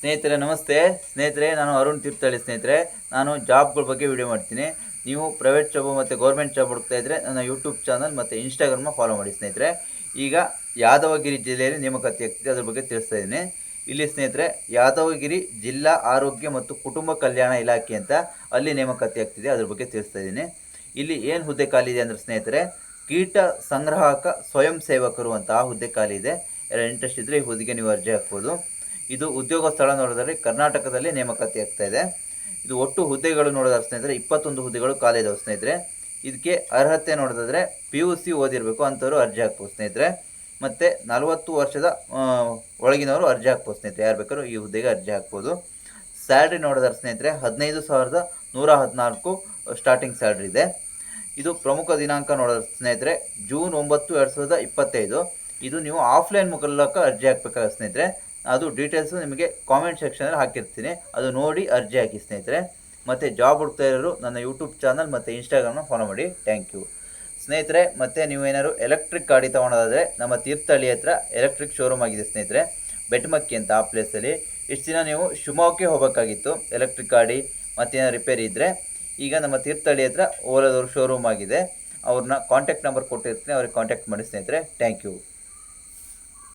ಸ್ನೇಹಿತರೆ, ನಮಸ್ತೆ. ಸ್ನೇಹಿತರೆ, ನಾನು ಅರುಣ್ ತೀರ್ಥಹಳ್ಳಿ ಸ್ನೇಹಿತರೆ. ನಾನು ಜಾಬ್ಗಳ ಬಗ್ಗೆ ವಿಡಿಯೋ ಮಾಡ್ತೀನಿ. ನೀವು ಪ್ರೈವೇಟ್ ಜಾಬ್ ಮತ್ತು ಗೌರ್ಮೆಂಟ್ ಜಾಬ್ ಹುಡುಕ್ತಾ ಇದ್ದರೆ ನನ್ನ ಯೂಟ್ಯೂಬ್ ಚಾನಲ್ ಮತ್ತು ಇನ್ಸ್ಟಾಗ್ರಾಮ್ನ ಫಾಲೋ ಮಾಡಿ ಸ್ನೇಹಿತರೆ. ಈಗ ಯಾದವಗಿರಿ ಜಿಲ್ಲೆಯಲ್ಲಿ ನೇಮಕಾತಿ ಆಗ್ತಿದೆ. ಅದ್ರ ಬಗ್ಗೆ ತಿಳಿಸ್ತಾ ಇದ್ದೀನಿ. ಇಲ್ಲಿ ಸ್ನೇಹಿತರೆ, ಯಾದವಗಿರಿ ಜಿಲ್ಲಾ ಆರೋಗ್ಯ ಮತ್ತು ಕುಟುಂಬ ಕಲ್ಯಾಣ ಇಲಾಖೆ ಅಂತ ಅಲ್ಲಿ ನೇಮಕಾತಿ ಆಗ್ತಿದೆ. ಅದ್ರ ಬಗ್ಗೆ ತಿಳಿಸ್ತಾ ಇದ್ದೀನಿ. ಇಲ್ಲಿ ಏನು ಹುದ್ದೆ ಖಾಲಿ ಇದೆ ಅಂದರೆ ಸ್ನೇಹಿತರೆ, ಕೀಟ ಸಂಗ್ರಾಹಕ ಸ್ವಯಂ ಸೇವಕರು ಅಂತ ಆ ಹುದ್ದೆ ಖಾಲಿ ಇದೆ. ಎಲ್ಲ ಇಂಟ್ರೆಸ್ಟ್ ಇದ್ದರೆ ಈ ಹುದ್ದೆಗೆ ನೀವು ಅರ್ಜಿ ಹಾಕ್ಬೋದು. ಇದು ಉದ್ಯೋಗ ಸ್ಥಳ ನೋಡಿದ್ರೆ ಕರ್ನಾಟಕದಲ್ಲಿ ನೇಮಕಾತಿ ಆಗ್ತಾ ಇದೆ. ಇದು ಒಟ್ಟು ಹುದ್ದೆಗಳು ನೋಡಿದ್ರೆ ಸ್ನೇಹಿತರೆ, ಇಪ್ಪತ್ತೊಂದು ಹುದ್ದೆಗಳು ಖಾಲಿ ಇದಾವೆ ಸ್ನೇಹಿತರೆ. ಇದಕ್ಕೆ ಅರ್ಹತೆ ನೋಡಿದ್ರೆ ಪಿ ಯು ಸಿ ಓದಿರಬೇಕು ಅಂಥವ್ರು ಅರ್ಜಿ ಹಾಕ್ಬೋದು ಸ್ನೇಹಿತರೆ. ಮತ್ತು ನಲವತ್ತು ವರ್ಷದ ಒಳಗಿನವರು ಅರ್ಜಿ ಹಾಕ್ಬೋದು ಸ್ನೇಹಿತರೆ. ಯಾರು ಬೇಕಾದ್ರೂ ಈ ಹುದ್ದೆಗೆ ಅರ್ಜಿ ಹಾಕ್ಬೋದು. ಸ್ಯಾಲ್ರಿ ನೋಡಿದ್ರೆ ಸ್ನೇಹಿತರೆ, ಹದಿನೈದು ಸಾವಿರದ ನೂರ ಹದಿನಾಲ್ಕು ಸ್ಟಾರ್ಟಿಂಗ್ ಸ್ಯಾಲ್ರಿ ಇದೆ. ಇದು ಪ್ರಮುಖ ದಿನಾಂಕ ನೋಡಿದ್ರೆ ಸ್ನೇಹಿತರೆ, ಜೂನ್ ಒಂಬತ್ತು ಎರಡು ಸಾವಿರದ ಇಪ್ಪತ್ತೈದು. ಇದು ನೀವು ಆಫ್ಲೈನ್ ಮೂಲಕ ಅರ್ಜಿ ಹಾಕ್ಬೇಕಾಗ ಸ್ನೇಹಿತರೆ. ಅದು ಡೀಟೇಲ್ಸು ನಿಮಗೆ ಕಾಮೆಂಟ್ ಸೆಕ್ಷನಲ್ಲಿ ಹಾಕಿರ್ತೀನಿ. ಅದು ನೋಡಿ ಅರ್ಜಿ ಹಾಕಿ ಸ್ನೇಹಿತರೆ. ಮತ್ತು ಜಾಬ್ ಹುಡ್ತಾ ಇರೋರು ನನ್ನ ಯೂಟ್ಯೂಬ್ ಚಾನಲ್ ಮತ್ತು ಇನ್ಸ್ಟಾಗ್ರಾಮ್ನ ಫಾಲೋ ಮಾಡಿ. ಥ್ಯಾಂಕ್ ಯು ಸ್ನೇಹಿತರೆ, ಮತ್ತು ನೀವೇನಾದ್ರು ಎಲೆಕ್ಟ್ರಿಕ್ ಗಾಡಿ ತೊಗೊಳೋದಾದರೆ ನಮ್ಮ ತೀರ್ಥಹಳ್ಳಿ ಹತ್ರ ಎಲೆಕ್ಟ್ರಿಕ್ ಶೋರೂಮ್ ಆಗಿದೆ ಸ್ನೇಹಿತರೆ. ಬೆಟ್ಮಕ್ಕಿ ಅಂತ ಆ ಪ್ಲೇಸಲ್ಲಿ ಇಷ್ಟು ದಿನ ನೀವು ಶಿವಮೊಗ್ಗಕ್ಕೆ ಹೋಗಬೇಕಾಗಿತ್ತು ಎಲೆಕ್ಟ್ರಿಕ್ ಗಾಡಿ ಮತ್ತೇನೋ ರಿಪೇರಿ ಇದ್ದರೆ ಈಗ ನಮ್ಮ ತೀರ್ಥಹಳ್ಳಿ ಹತ್ರ ಓಲಾದವ್ರ ಶೋರೂಮ್ ಆಗಿದೆ. ಅವ್ರನ್ನ ಕಾಂಟ್ಯಾಕ್ಟ್ ನಂಬರ್ ಕೊಟ್ಟಿರ್ತೀನಿ. ಅವ್ರಿಗೆ ಕಾಂಟ್ಯಾಕ್ಟ್ ಮಾಡಿ ಸ್ನೇಹಿತರೆ. Thank you